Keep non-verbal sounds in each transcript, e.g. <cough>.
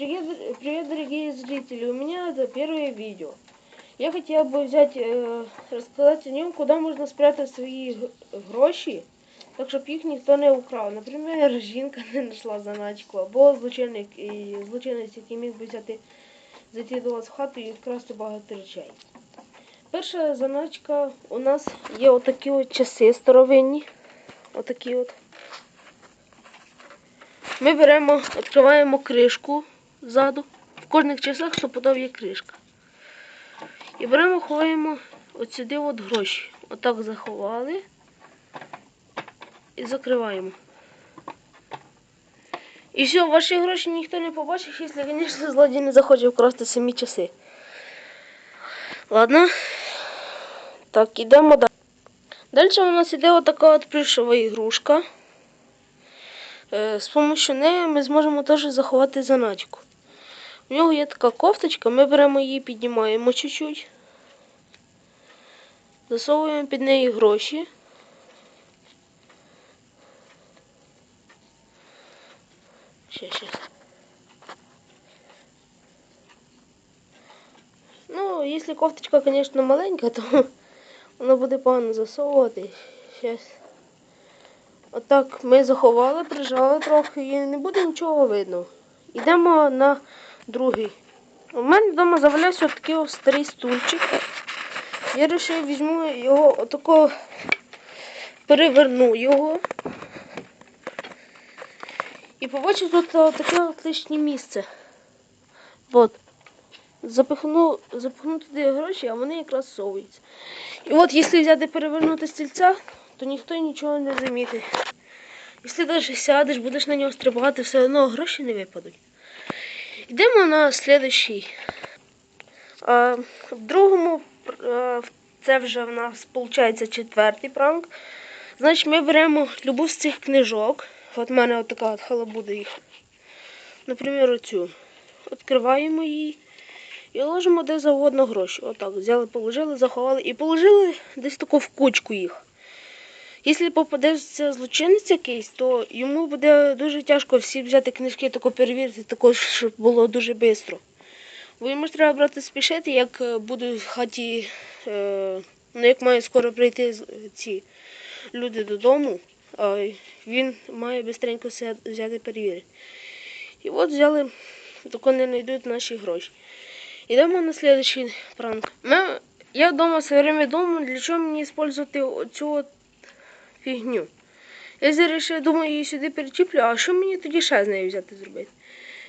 Привет, привет, дорогие зрители! У меня это первое видео. Я хотел бы взять, э, рассказать о нем, куда можно спрятать свої г- гроші, так щоб їх ніхто не украв. Наприклад, <laughs> жінка не знайшла заначку, або злочинник, і злочинець, який міг би взяти, зайти до вас в хату і вкрасти багато речей. Перша заначка у нас є отакі от часи старовинні. Отакі от. Ми беремо, відкриваємо кришку ззаду. В кожних часах стопудов є кришка. І беремо, ховаємо от сюди от гроші. Отак заховали і закриваємо. І все, ваші гроші ніхто не побачить, якщо, звісно, злодій не захоче вкрасти самі часи. Ладно. Так, ідемо далі. Далі у нас іде отака от плюшова ігрушка. Е, З допомогою неї ми зможемо теж заховати заначку. У нього є така кофточка, ми беремо її, піднімаємо чуть-чуть. Засовуємо під неї гроші. Ще, ще. Ну, якщо кофточка, звісно, маленька, то вона буде погано засовувати. Щас. Отак ми заховали, прижали трохи і не буде нічого видно. Йдемо на другий. У мене вдома завалявся такий ось старий стульчик. Я вирішив, візьму його отако, переверну його. І побачив тут таке от лишнє місце. От. Запихну, запихну туди гроші, а вони якраз совуються. І от, якщо взяти перевернути стільця, то ніхто нічого не замітить. Якщо навіть сядеш, будеш на нього стрибати, все одно гроші не випадуть. Йдемо на слідущий. А, в другому, це вже в нас виходить четвертий пранк. Значить, ми беремо любу з цих книжок. От в мене от така от халабуда їх. Наприклад, оцю. Відкриваємо її і ложимо де завгодно гроші. Отак, взяли, положили, заховали і положили десь таку в кучку їх. Якщо попадеться злочинець якийсь, то йому буде дуже тяжко всі взяти книжки, тако перевірити, також, щоб було дуже швидко. Бо йому ж треба брати спішити, як е, будуть в хаті, е, ну як мають скоро прийти ці люди додому, а він має швидко все взяти перевірити. І от взяли, тако не знайдуть наші гроші. Йдемо на слідчий пранк. Ми, я вдома все время думаю, для чого мені використовувати от фігню. Я вирішив, думаю, її сюди перечіплю, а що мені тоді ще з нею взяти зробити?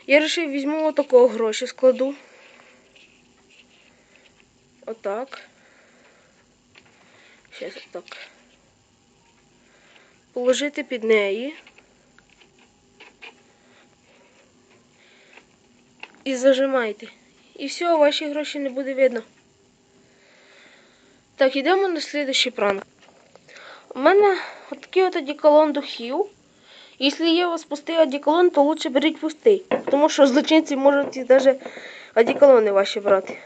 Я вирішив, візьму отакого гроші, складу. Отак. Зараз отак. Положити під неї. І зажимайте. І все, ваші гроші не буде видно. Так, йдемо на слідущий пранк. У мене такий от одеколон духів. Якщо є у вас пустий одеколон, то лучше беріть пустий. Тому що злочинці можуть навіть одеколони ваші брати.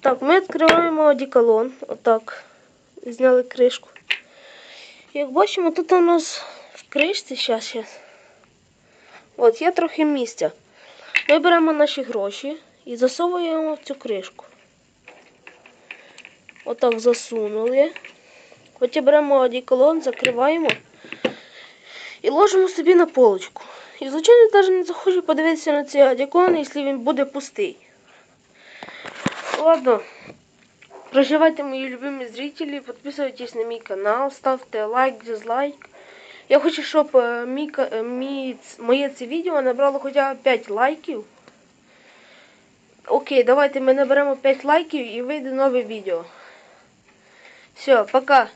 Так, ми відкриваємо одеколон. Отак. Зняли кришку. Як бачимо, тут у нас в кришці, зараз. От, є трохи місця. Ми беремо наші гроші і засовуємо в цю кришку. Отак засунули. Потім беремо одеколон, закриваємо і ложимо собі на полочку. І звичайно навіть не захочу подивитися на цей одеколон, якщо він буде пустий. Ладно. Проживайте, мої любимі зрителі, підписуйтесь на мій канал, ставте лайк, дизлайк. Я хочу, щоб е, мій, е, мій, моє це відео набрало хоча б 5 лайків. Окей, давайте ми наберемо 5 лайків і вийде нове відео. Все, пока.